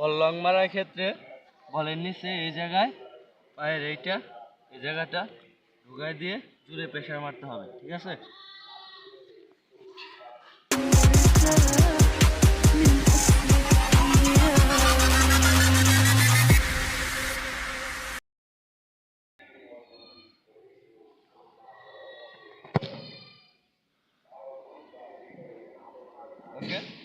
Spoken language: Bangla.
বল লং মারার ক্ষেত্রে বলের নিচে এই জায়গায়, পায়ের এইটা, এই জায়গাটা ঢুকায় দিয়ে জুড়ে প্রেশার মারতে হবে, ঠিক আছে Okay.